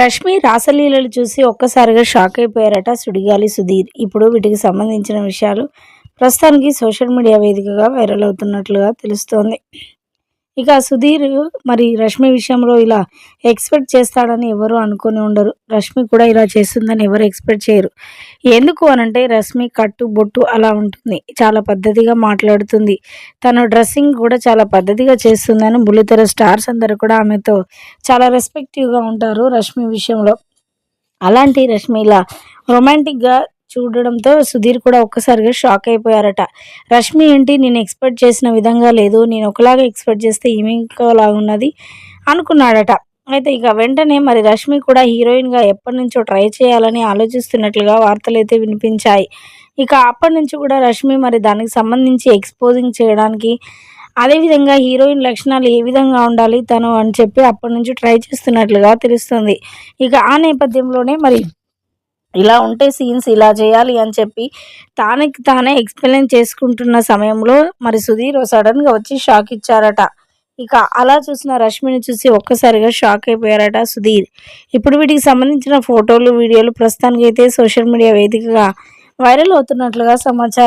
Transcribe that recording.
రష్మి రాసలీలలు చూసి ఒక్కసారిగా షాక్ అయిపోయారట సుడిగాలి సుధీర్. ఇప్పుడు వీటికి సంబంధించిన విషయాలు ప్రస్తుతానికి సోషల్ మీడియా వేదికగా వైరల్ అవుతున్నట్లుగా తెలుస్తోంది. ఇక సుధీర్ మరి రష్మి విషయంలో ఇలా ఎక్స్పెక్ట్ చేస్తాడని ఎవరు అనుకొని ఉండరు. రష్మి కూడా ఇలా చేస్తుందని ఎవరు ఎక్స్పెక్ట్ చేయరు. ఎందుకు అనంటే రష్మి కట్టు బొట్టు అలా ఉంటుంది. చాలా పద్ధతిగా మాట్లాడుతుంది. తన డ్రెస్సింగ్ కూడా చాలా పద్ధతిగా చేస్తుందని బుల్లితెర స్టార్స్ అందరూ కూడా ఆమెతో చాలా రెస్పెక్టివ్గా ఉంటారు రష్మి విషయంలో. అలాంటి రష్మి ఇలా రొమాంటిక్గా చూడడంతో సుధీర్ కూడా ఒక్కసారిగా షాక్ అయిపోయారట. రష్మి ఏంటి? నేను ఎక్స్పెక్ట్ చేసిన విధంగా లేదు. నేను ఒకలాగా ఎక్స్పెక్ట్ చేస్తే ఈమె ఇంకోలాగున్నది? అనుకున్నాడట. అయితే ఇక వెంటనే మరి రష్మి కూడా హీరోయిన్గా ఎప్పటి నుంచో ట్రై చేయాలని ఆలోచిస్తున్నట్లుగా వార్తలు అయితే వినిపించాయి. ఇక అప్పటి నుంచి కూడా రష్మి మరి దానికి సంబంధించి ఎక్స్పోజింగ్ చేయడానికి అదేవిధంగా హీరోయిన్ లక్షణాలు ఏ విధంగా ఉండాలి తను అని చెప్పి అప్పటి నుంచి ట్రై చేస్తున్నట్లుగా తెలుస్తుంది. ఇక ఆ నేపథ్యంలోనే మరి ఇలా ఉంటే సీన్స్ ఇలా చేయాలి అని చెప్పి తానకి తానే ఎక్స్ప్లెయిన్ చేసుకుంటున్న సమయంలో మరి సుధీర్ సడన్గా వచ్చి షాక్ ఇచ్చారట. ఇక అలా చూసిన రష్మిని చూసి ఒక్కసారిగా షాక్ అయిపోయారట సుధీర్. ఇప్పుడు వీటికి సంబంధించిన ఫోటోలు వీడియోలు ప్రస్తుతానికైతే సోషల్ మీడియా వేదికగా వైరల్ అవుతున్నట్లుగా సమాచారం.